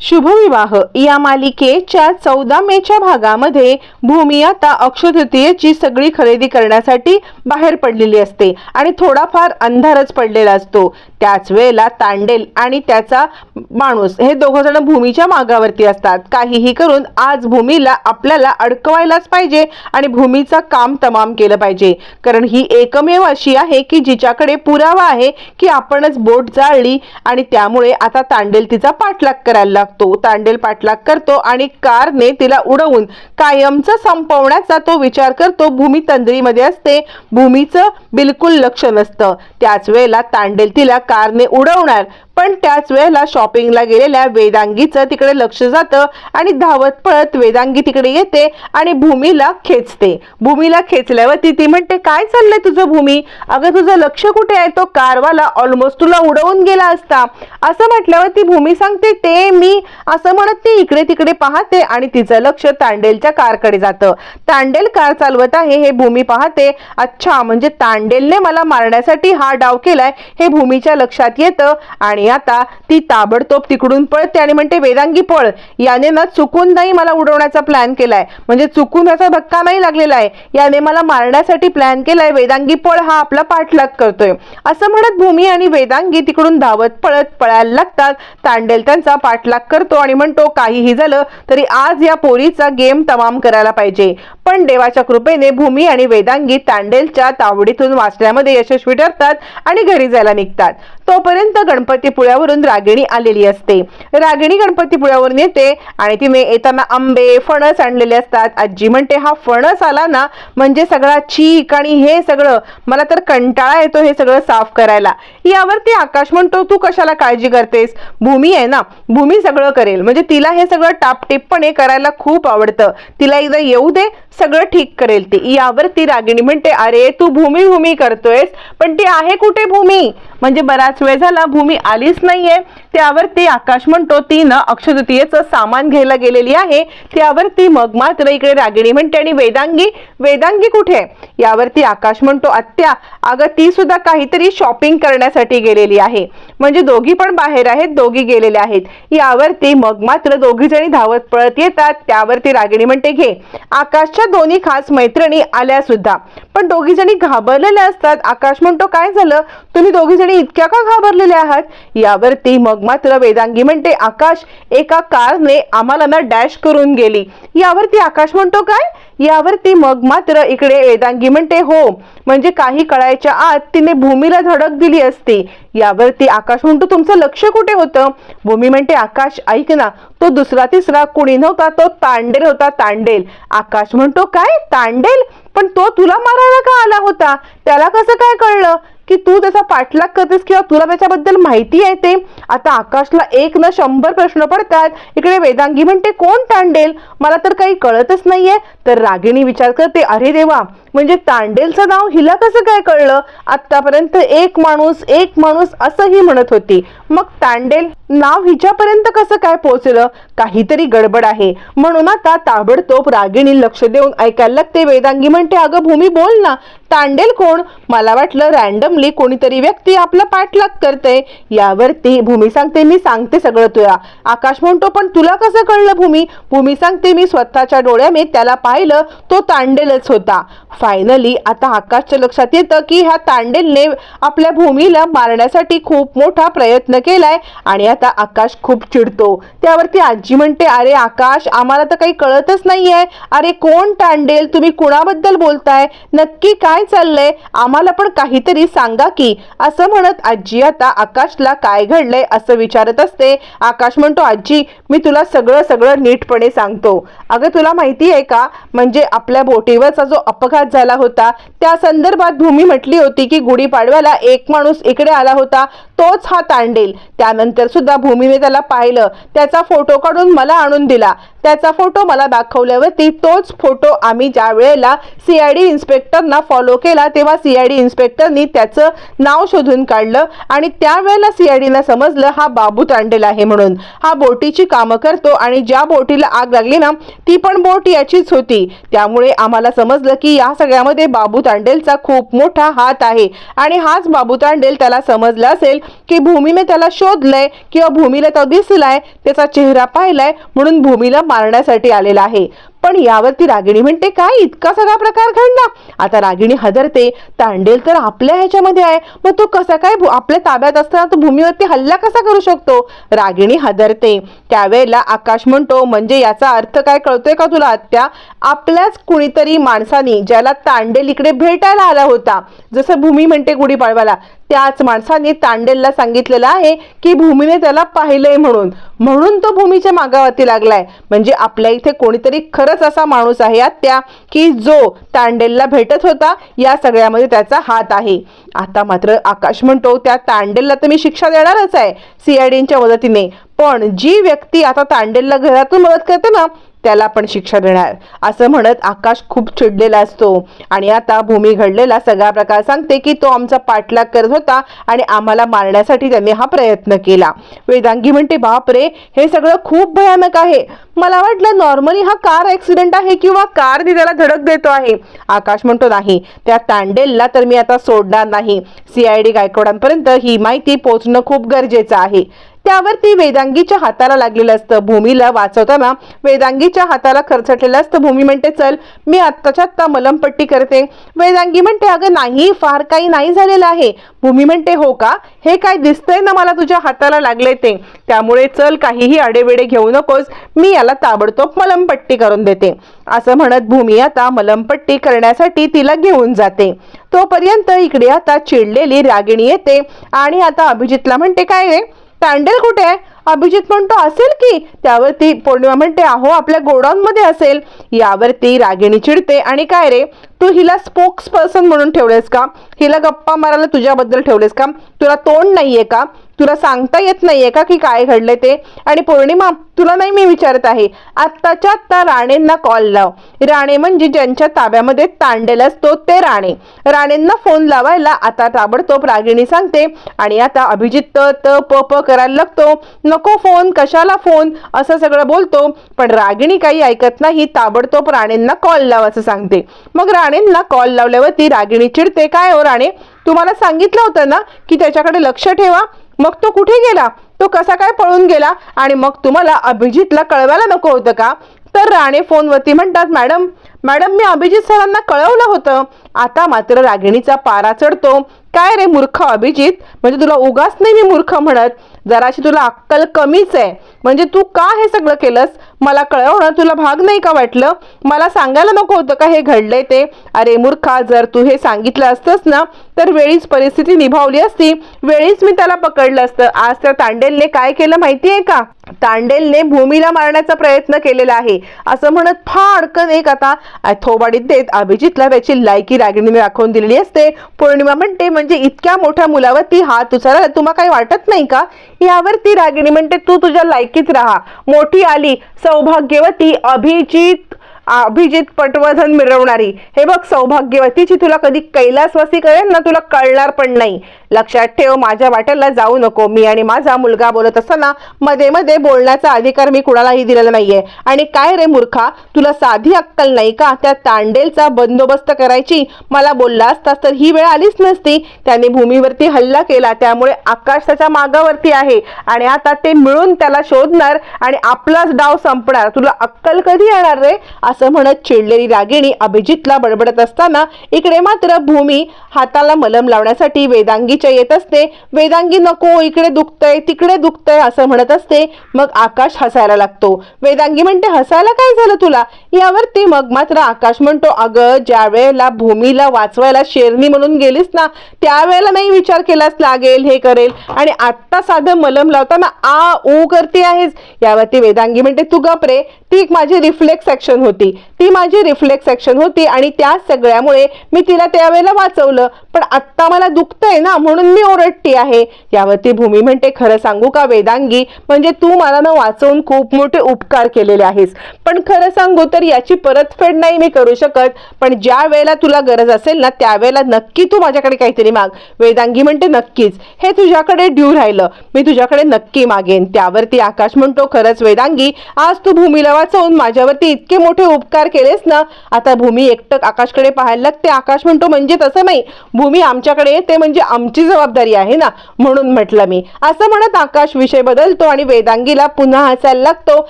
शुभविवाह. या मालिकेच्या चौदा मेच्या भागामध्ये भूमी आता अक्षतृतीयेची सगळी खरेदी करण्यासाठी बाहेर पडलेली असते आणि थोडाफार अंधारच पडलेला असतो. त्याच वेळेला तांडेल आणि त्याचा माणूस हे दोघं जण भूमीच्या मागावरती असतात. काहीही करून आज भूमीला आपल्याला अडकवायलाच पाहिजे आणि भूमीचं काम तमाम केलं पाहिजे. कारण ही एकमेव अशी आहे की जिच्याकडे पुरावा आहे की आपणच बोट जाळली आणि त्यामुळे आता तांडेल तिचा पाठलाग करायला लागतो तांडेल पाठलाग करतो आणि कारने तिला उडवून कायमचं संपवण्याचा तो विचार करतो. भूमी तंद्रीमध्ये असते. भूमीचं बिलकुल लक्ष नसतं. त्याच वेळेला तांडेल तिला कारने उडवणार. पण त्याच वेळेला शॉपिंगला गेलेल्या वेदांगीचं तिकडे लक्ष जातं आणि धावत पळत वेदांगी तिकडे येते आणि भूमीला खेचते. भूमीला खेचल्यावरती ती म्हणते काय चाललंय तुझं भूमी? अगं तुझं लक्ष कुठे आहे? तो कारवाला ऑलमोस्ट तुला उडवून गेला असता. असं म्हटल्यावर ती भूमी सांगते ते मी असं म्हणत ती इकडे तिकडे पाहते आणि तिचं लक्ष तांडेलच्या कारकडे जातं. तांडेल कार चालवत आहे हे भूमी पाहते अच्छा म्हणजे तांडेलने मला मारण्यासाठी हा डाव केलाय हे भूमीच्या लक्षात येतं आणि आता ती ताबडतोब तिकडून पळते आणि म्हणते वेदांगी पळ. याने ना चुकून नाही मला उडवण्याचा प्लॅन केलाय. म्हणजे चुकून याचा धक्का नाही लागलेला आहे. याने मला मारण्यासाठी प्लॅन केलाय वेदांगी पळ हा आपला पाठलाग करतोय. असं म्हणत भूमी आणि वेदांगी तिकडून धावत पळत पळायला लागतात. तांडेल त्यांचा पाठलाग करतो आणि म्हणतो काहीही झालं तरी आज या पोरीचा गेम तमाम करायला पाहिजे. पण देवाच्या कृपेने भूमी आणि वेदांगी तांडेलच्या तावडीतून वाचण्यामध्ये यशस्वी ठरतात आणि घरी जायला निघतात. तोपर्यंत गणपतीपुळ्यावरून रागिणी आलेली असते. रागिणी गणपतीपुळ्यावरून येते आणि तिने येताना आंबे फणस आणलेले असतात. आजी म्हणते हा फणस आला ना म्हणजे सगळा चीक आणि हे सगळं. मला तर कंटाळा येतो हे सगळं साफ करायला. यावरती आकाश म्हणतो तू कशाला काळजी करतेस? भूमी आहे ना भूमी सगळं करेल. म्हणजे तिला हे सगळं टापटिपपणे करायला खूप आवडतं. तिला एकदा येऊ दे सगळं ठीक करेल ती. यावरती रागिणी म्हणते अरे तू भूमी भूमी करतोयस पण ती आहे कुठे भूमी? म्हणजे बराच वेळ झाला भूमी आलीच नाहीये. त्यावर ती आकाश म्हणतो ती ना अक्षतृतीयेचं सामान घ्यायला गेलेली आहे. त्यावर ती मग मात्र इकडे रागिणी म्हणते आणि वेदांगी वेदांगी कुठे? यावरती आकाश म्हणतो आत्या अगं ती सुद्धा काहीतरी शॉपिंग करण्यासाठी गेलेली आहे. म्हणजे दोघी पण बाहेर आहेत दोघी गेलेले आहेत. यावरती मग मात्र दोघी जणी धावत पळत येतात. त्यावरती रागिणी म्हणते घे. आकाश आकाशच्या दोन्ही खास मैत्रिणी आल्या सुद्धा पण दोघी जणी घाबरलेल्या असतात. आकाश म्हणतो काय झालं? तुम्ही दोघी जणी इतक्या का घाबरलेल्या आहात? यावरती मग मात्र वेदांगी म्हणते आकाश एका कारने आम्हाला ना डॅश करून गेली. यावरती आकाश म्हणतो काय? यावरती मग मात्र इकडे वेदांगी म्हणते हो म्हणजे काही कळायच्या आत तिने भूमीला धडक दिली असती. यावरती आकाश म्हणतो तुमचं लक्ष कुठे होतं? भूमी म्हणते आकाश ऐक ना तो दुसरा तिसरा कुणी नव्हता तो तांडेल होता तांडेल. आकाश म्हणतो काय? तांडेल? पण तो तुला मारायला का आला होता? त्याला कसं काय कळलं? की तू त्याचा पाठलाग करतेस किंवा तुला त्याच्याबद्दल माहिती आहे ते? आता आकाशला एक ना शंभर प्रश्न पडतात. इकडे वेदांगी म्हणते कोण तांडेल? मला तर काही कळतच नाहीये. तर रागिणी विचार करते अरे देवा म्हणजे तांडेलचं नाव हिला कसं काय कळलं? आतापर्यंत एक माणूस एक माणूस असंही म्हणत होती. मग तांडेल नाव हिच्यापर्यंत कसं काय पोहोचलं? काहीतरी गडबड आहे. म्हणून आता ताबडतोब रागिणी लक्ष देऊन ऐकायला लागते वेदांगी. म्हणते अगं भूमी बोल ना. तांडेल कोण? मला वाटलं रॅन्डमली कोणीतरी व्यक्ती आपला पाठलाग करते यावरती भूमी सांगते मी सांगते सगळं तुला. आकाश म्हणतो पण तुला कसं कळलं भूमी? भूमी सांगते मी स्वतःच्या डोळ्याने त्याला पाहिलं तो तांडेलच होता. फायनली आता आकाशच्या लक्षात येतं की ह्या तांडेलने आपल्या भूमीला मारण्यासाठी खूप मोठा प्रयत्न केलाय आणि आता आकाश खूप चिडतो. त्यावरती आजी म्हणते अरे आकाश आम्हाला तर काही कळतच नाहीये. अरे कोण तांडेल? तुम्ही कुणाबद्दल बोलताय? नक्की काय चाललंय? आम्हाला पण काहीतरी सांगा की. असं म्हणत आजी आता आकाशला काय घडलंय असं विचारत असते. आकाश म्हणतो आजी मी तुला सगळं सगळं नीटपणे सांगतो. अगं तुला माहिती आहे का? म्हणजे आपल्या बोटीवरचा जो अपघात झाला होता. त्या संदर्भात भूमी म्हटली होती की गुढीपाडव्याला एक माणूस इकडे आला होता. तोच हा तांडेल. त्यानंतर सुद्धा भूमीने त्याला पाहिलं. त्याचा फोटो काढून मला आणून दिला. त्याचा फोटो मला दाखवल्यावरती तोच फोटो आम्ही ज्या वेळेला सी आय डी इन्स्पेक्टरना फॉलो केला तेव्हा सी आय डी इन्स्पेक्टरनी त्याचं नाव शोधून काढलं आणि त्यावेळेला सी आय डीनं समजलं हा बाबू तांडेल आहे म्हणून. हा बोटीची कामं करतो आणि ज्या बोटीला आग लागली ना ती पण बोट याचीच होती. त्यामुळे आम्हाला समजलं की या सगळ्यामध्ये बाबू तांडेलचा खूप मोठा हात आहे. आणि हाच बाबू तांडेल त्याला समजला असेल की भूमीने त्याला शोधलंय किंवा भूमीला तो दिसलाय त्याचा चेहरा पाहिलाय म्हणून भूमीला मारण्यासाठी आलेला आहे. पण यावरती रागिणी म्हणते काय इतका सगळा प्रकार घडला? आता रागिणी हदरते तांडेल तर आपल्या ह्याच्यामध्ये आहे. मग तो कसा काय आपल्या ताब्यात असताना तो भूमीवरती हल्ला कसा करू शकतो? रागिणी हदरते. त्यावेळेला आकाश म्हणतो म्हणजे याचा अर्थ काय कळतोय का तुला आत्या? आपल्याच कुणीतरी माणसानी ज्याला तांडेल इकडे भेटायला आला होता जसं भूमी म्हणते गुढीपाडवाला त्याच माणसाने तांडेलला सांगितलेलं आहे की भूमीने त्याला पाहिलंय म्हणून. म्हणून तो भूमीच्या मागावरती लागलाय. म्हणजे आपल्या इथे कोणीतरी खरंच असा माणूस आहे आत्या की जो तांडेलला भेटत होता या सगळ्यामध्ये त्याचा हात आहे. आता मात्र आकाश म्हणतो त्या तांडेलला तर मी शिक्षा देणारच आहे सीआयडीच्या मदतीने. पण जी व्यक्ती आता तांडेलला घरातून मदत करते ना त्याला पण शिक्षा देणार. असं म्हणत आकाश खूप चिडलेला असतो. आणि आता भूमी घडलेला सगळा प्रकार सांगते की तो आमचा पाठलाग करत होता आणि आम्हाला मारण्यासाठी त्यांनी हा प्रयत्न केला. वेदांगी म्हणते बापरे हे सगळं खूप भयानक आहे. मला वाटलं नॉर्मली हा कार ऍक्सिडेंट आहे किंवा कार त्याला धडक देतो आहे. आकाश म्हणतो नाही त्या तांडेलला तर मी आता सोडणार नाही. सीआयडी गायकवाडांपर्यंत ही माहिती पोहोचणं खूप गरजेचं आहे. त्यावर ती वेदांगीच्या हाताला लागलेलं असतं. भूमीला वाचवताना वेदांगीच्या हाताला खरचटलेलं असतं. भूमी म्हणते चल मी आत्ताच्या आत्ता मलमपट्टी करते. वेदांगी म्हणते अगं नाही फार काही नाही झालेलं आहे. भूमी म्हणते हो का? हे काय दिसतंय ना मला तुझ्या हाताला लागले ते? त्यामुळे चल काहीही आडेवेडे घेऊ नकोस. मी याला ताबडतोब मलमपट्टी करून देते. असं म्हणत भूमी आता मलमपट्टी करण्यासाठी तिला घेऊन जाते. तोपर्यंत इकडे आता चिडलेली रागिणी येते आणि आता अभिजितला म्हणते काय रे? तांडेल कुठे आहे? अभिजित म्हणतो असेल की? त्यावरती पौर्णिमा म्हणते अहो आपल्या गोडाऊनमध्ये असेल. यावरती रागिणी चिडते आणि काय रे? तू हिला स्पोक्स पर्सन म्हणून ठेवलेस का? हिला गप्पा मारायला तुझ्याबद्दल ठेवलेस का? तुला तोंड नाहीये का? तुला सांगता येत नाहीये का की काय घडले ते? आणि पौर्णिमा तुला नाही मी विचारत आहे. आत्ताच्या आत्ता राणेंना कॉल लाव. राणे म्हणजे ज्यांच्या ताब्यामध्ये तांडेल असतो ते राणे. राणेंना फोन लावायला आता ताबडतोब रागिणी सांगते. आणि आता अभिजित त त प प करायला लागतो. नको फोन कशाला फोन असं सगळं बोलतो. पण रागिणी काही ऐकत नाही ताबडतोब राणेंना कॉल लाव असं सांगते. मग राणेंना कॉल लावल्यावरती रागिणी चिडते. काय हो राणे? तुम्हाला सांगितलं होतं ना की त्याच्याकडे लक्ष ठेवा. मग तो कुठे गेला? तो कसा काय पळून गेला? आणि मग तुम्हाला अभिजितला कळवायला नको होतं का? तर राणे फोनवरती म्हणतात मॅडम मॅडम मी अभिजित सरांना कळवलं होतं. आता मात्र रागिणीचा पारा चढतो. काय रे मूर्ख अभिजित? म्हणजे तुला उगाच नाही मी मूर्ख म्हणत. जराशी तुला अक्कल कमीच आहे. म्हणजे तू का हे सगळं केलंस? मला कळवणं तुला भाग नाही का वाटलं? मला सांगायला नको होतं का हे घडलंय ते? अरे मूर्खा जर तू हे सांगितलं असतंस ना तर वेळीच परिस्थिती निभावली असती. वेळीच मी त्याला पकडलं असतं. आज त्या तांडेलने काय केलं माहिती आहे का? तांडेलने भूमीला मारण्याचा प्रयत्न केलेला आहे. असं म्हणत फाडकन एक आता थोबाडीत देत अभिजितला त्याची लायकी रागिणीने दाखवून दिलेली असते. पौर्णिमा म्हणते म्हणजे इतक्या मोठ्या मुलावरती हात उचलला तुम्हाला काही वाटत नाही का? यावर ती रागिणी म्हणते तू तुझ्या लायकीत राहा. मोठी आली. सौभाग्यवती अभिजित अभिजित पटवर्धन मिरवणारी. हे बघ सौभाग्यवतीची तुला कधी कैलासवासी करेल ना तुला कळणार पण नाही. लक्षात ठेव माझ्या वाट्याला जाऊ नको. मी आणि माझा मुलगा बोलत असताना मध्ये मध्ये बोलण्याचा अधिकार मी कुणालाही दिलेला नाहीये. आणि काय रे मूर्खा तुला साधी अक्कल नाही का? त्या तांडेलचा बंदोबस्त करायची मला बोलला असतास तर ही वेळ आलीच नसती. त्याने भूमीवरती हल्ला केला त्यामुळे आकाश त्याच्या मागावरती आहे. आणि आता ते मिळून त्याला शोधणार आणि आपलाच डाव संपणार. तुला अक्कल कधी येणार रे? असं असं म्हणत चिडलेली रागिणी अभिजितला बडबडत असताना इकडे मात्र भूमी हाताला मलम लावण्यासाठी वेदांगीच्या येत असते. वेदांगी नको इकडे दुखतंय तिकडे दुखतंय असं म्हणत असते. मग आकाश हसायला लागतो. वेदांगी म्हणते हसायला काय झालं तुला? यावरती मग मात्र आकाश म्हणतो अगं ज्या वेळेला भूमीला वाचवायला शेरणी म्हणून गेलीस ना त्यावेळेला नाही विचार केलास लागेल हे करेल. आणि आत्ता साधं मलम लावताना आ ऊ करते आहेस. यावरती वेदांगी म्हणते तू गप रे ती एक माझी रिफ्लेक्स ॲक्शन होती. ती माझी रिफ्लेक्स ॲक्शन होती आणि त्या सगळ्यामुळे मी तिला त्यावेळेला वाचवलं. पण आत्ता मला दुखतंय ना म्हणून मी ओरडती आहे. यावरती भूमी म्हणते खरं सांगू का वेदांगी? म्हणजे तू मला ना वाचवून खूप मोठे उपकार केलेले आहेस. पण खरं सांगू तर याची परतफेड नाही मी करू शकत. पण ज्या वेळेला तुला गरज असेल ना त्यावेळेला नक्की तू माझ्याकडे काहीतरी माग. वेदांगी म्हणते नक्कीच. हे तुझ्याकडे ड्यू राहिलं. मी तुझ्याकडे नक्की मागेन. त्यावरती आकाश म्हणतो खरंच वेदांगी आज तू भूमीला वाचवून माझ्यावरती इतके मोठे उपकार केलेस ना आता भूमी एकटक आकाशकडे पाहायला लागते. आकाश म्हणतो म्हणजे तसं नाही. भूमी आमच्याकडे येते म्हणजे आमची जबाबदारी आहे ना म्हणून म्हटलं मी. असं म्हणत आकाश विषय बदलतो आणि वेदांगीला पुन्हा हसायला लागतो.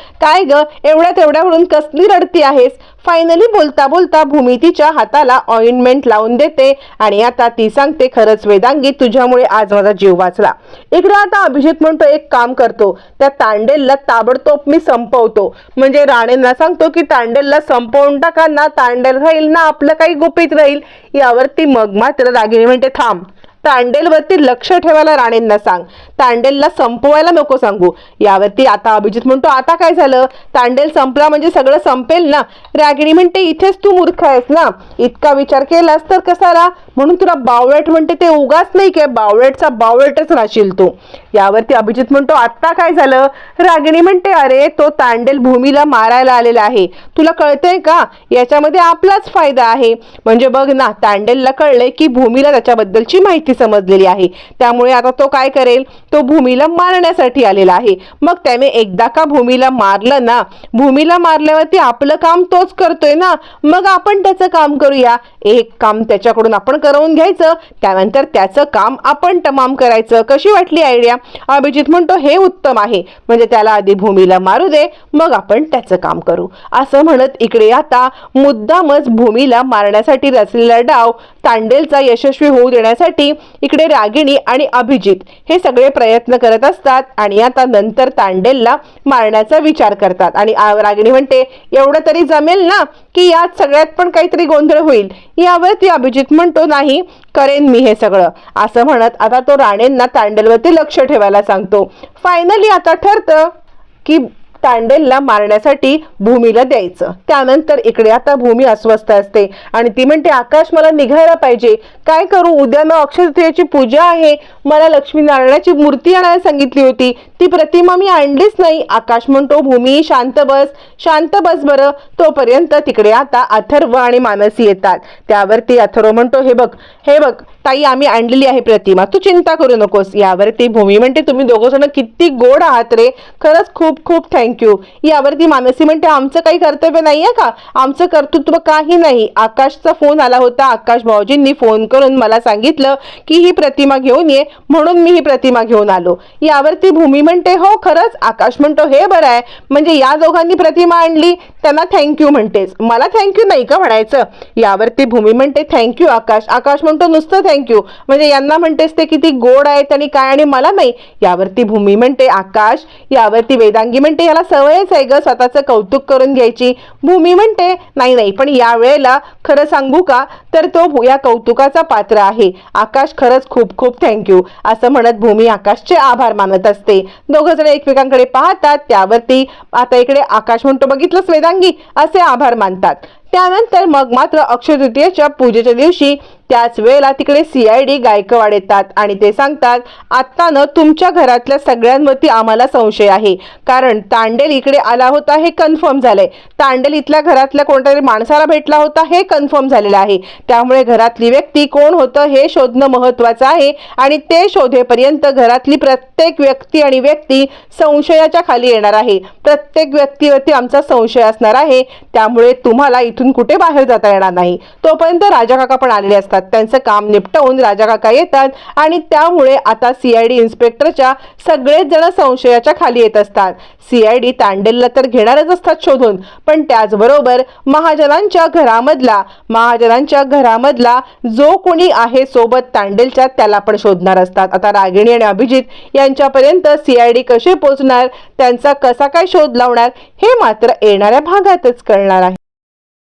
काय ग? एवढ्या तेवढ्यावरून कसली रडती आहेस? फायनली बोलता बोलता भूमी तिच्या हाताला ऑइंटमेंट लावून देते. आणि आता ती सांगते खरंच वेदांगी तुझ्यामुळे आज माझा जीव वाचला. इकडे आता अभिजित म्हणतो एक काम करतो. त्या तांडेलला ताबडतोब मी संपवतो. म्हणजे राणेंना सांगतो की तांडेलला संपवून टाका ना तांडेल राहील ना आपलं काही गुपित राहील. यावरती मग मात्र रागिणी म्हणते थांब. तांडेलवरती लक्ष ठेवायला राणेंना सांग. तांडेलला संपवायला नको सांगू. यावरती आता अभिजित म्हणतो आता काय झालं? तांडेल संपला म्हणजे सगळं संपेल ना? रागिणी म्हणते इथेच तू मूर्ख आहेस ना? इतका विचार केलास तर कसाला म्हणून तुला बावळट म्हणते ते उगाच नाही काय? बावळटचा बावळटच राहशील तू. यावरती अभिजित म्हणतो आत्ता काय झालं? रागिणी म्हणते अरे तो तांडेल भूमीला मारायला आलेला आहे. तुला कळतंय का? याच्यामध्ये आपलाच फायदा आहे. म्हणजे बघ ना तांडेलला कळलंय की भूमीला त्याच्याबद्दलची माहिती समजलेली आहे. त्यामुळे आता तो काय करेल? तो भूमीला मारण्यासाठी आलेला आहे. मग त्याने एकदा का भूमीला मारलं ना? भूमीला मारल्यावरती आपलं काम तोच करतोय ना? मग आपण त्याचं काम करूया. एक काम त्याच्याकडून आपण करवून घ्यायचं. त्यानंतर त्याचं काम आपण तमाम करायचं. कशी वाटली आयडिया अभिजित म्हणतो हे उत्तम आहे. म्हणजे त्याला आधी भूमीला मारू दे. मग आपण त्याचं काम करू. असं म्हणत इकडे आता मुद्दामच भूमीला मारण्यासाठी रचलेला डाव तांडेलचा यशस्वी होऊ देण्यासाठी इकडे रागिणी आणि अभिजित हे सगळे प्रयत्न करत असतात आणि आता नंतर तांडेलला मारण्याचा विचार करतात. आणि रागिणी म्हणते एवढं तरी जमेल ना की यात सगळ्यात पण काहीतरी गोंधळ होईल? यावरती अभिजित म्हणतो नाही करेन मी हे सगळं. असं म्हणत आता तो राणेंना तांडेलवरती लक्ष ठेवायला सांगतो. फायनली आता ठरतं की तांडेलला मारण्यासाठी भूमीला द्यायचं. त्यानंतर इकडे आता भूमी अस्वस्थ असते. आणि ती म्हणते आकाश मला निघायला पाहिजे. काय करू? उद्या ना अक्षयतृतीयेची पूजा आहे. मला लक्ष्मीनारायणाची मूर्ती आणायला सांगितली होती. ती प्रतिमा मी आणलीच नाही. आकाश म्हणतो भूमी शांत बस. शांत बस बरं. तोपर्यंत तिकडे आता अथर्व आणि मानसी येतात. त्यावरती अथर्व म्हणतो हे बघ हे बघ ताई आम्ही आणलेली आहे प्रतिमा. तू चिंता करू नकोस. यावरती भूमी म्हणते तुम्ही दोघं जण किती गोड आहात रे. खरंच खूप खूप थँक्यू. थँक्यू यावरती मानसी म्हणते आमचं काही कर्तव्य नाही आहे का? आमचं कर्तृत्व काही नाही. आकाशचा फोन आला होता. आकाश भाऊजींनी फोन करून मला सांगितलं की ही प्रतिमा घेऊन ये. म्हणून मी ही प्रतिमा घेऊन आलो. यावरती भूमी म्हणते हो खरंच. आकाश म्हणतो हे बरं आहे. म्हणजे या दोघांनी प्रतिमा आणली. त्यांना थँक्यू म्हणतेस मला थँक्यू नाही का? म्हणायचं. यावरती भूमी म्हणते थँक्यू आकाश. आकाश म्हणतो नुसतं थँक्यू म्हणजे यांना म्हणतेस ते किती गोड आहेत आणि काय आणि मला नाही. यावरती भूमी म्हणते आकाश. यावरती वेदांगी म्हणते याला सवयच आहे ग स्वतःचं कौतुक करून घ्यायची. भूमी म्हणते नाही नाही पण या वेळेला खरं सांगू का? तर तो या कौतुकाचा पात्र आहे. आकाश खरंच खूप खूप थँक्यू असं म्हणत भूमी आकाशचे आभार मानत असते. दोघं जण एकमेकांकडे पाहतात त्यावरती आता इकडे आकाश म्हणतो बघितलंच वेदांगी असे आभार मानतात. त्यानंतर मग मात्र अक्षय तृतीयेच्या पूजेच्या दिवशी त्याच वेळेला तिकडे सीआयडी गायकवाड येतात आणि ते सांगतात आत्ता तुमच्या घरातल्या सगळ्यांवरती आम्हाला संशय आहे. कारण तांडेल इकडे आला होता हे कन्फर्म झालंय. तांडेल इथल्या घरातल्या कोणत्यातरी माणसाला भेटला होता हे कन्फर्म झालेलं आहे. त्यामुळे घरातली व्यक्ती कोण होतं हे शोधणं महत्वाचं आहे आणि ते शोधेपर्यंत घरातली प्रत्येक व्यक्ती आणि व्यक्ती संशयाच्या खाली येणार आहे. प्रत्येक व्यक्तीवरती आमचा संशय असणार आहे. त्यामुळे तुम्हाला इथून कुठे बाहेर जाता येणार नाही? तोपर्यंत राजा काका पण आलेले असतात. त्यांचं काम निपटवून राजा काका येतात आणि त्यामुळे आता सीआयडी इन्स्पेक्टरच्या सगळेच जण संशयाच्या खाली येत असतात. सीआयडी तांडेलला तर घेणारच असतात शोधून पण त्याचबरोबर महाजनांच्या घरामधला महाजनांच्या घरामधला जो कोणी आहे सोबत तांडेलच्या त्याला पण शोधणार असतात. आता रागिणी आणि अभिजित यांच्यापर्यंत सीआयडी कसे पोहोचणार त्यांचा कसा काय शोध लावणार? हे मात्र येणाऱ्या भागातच कळणार आहे.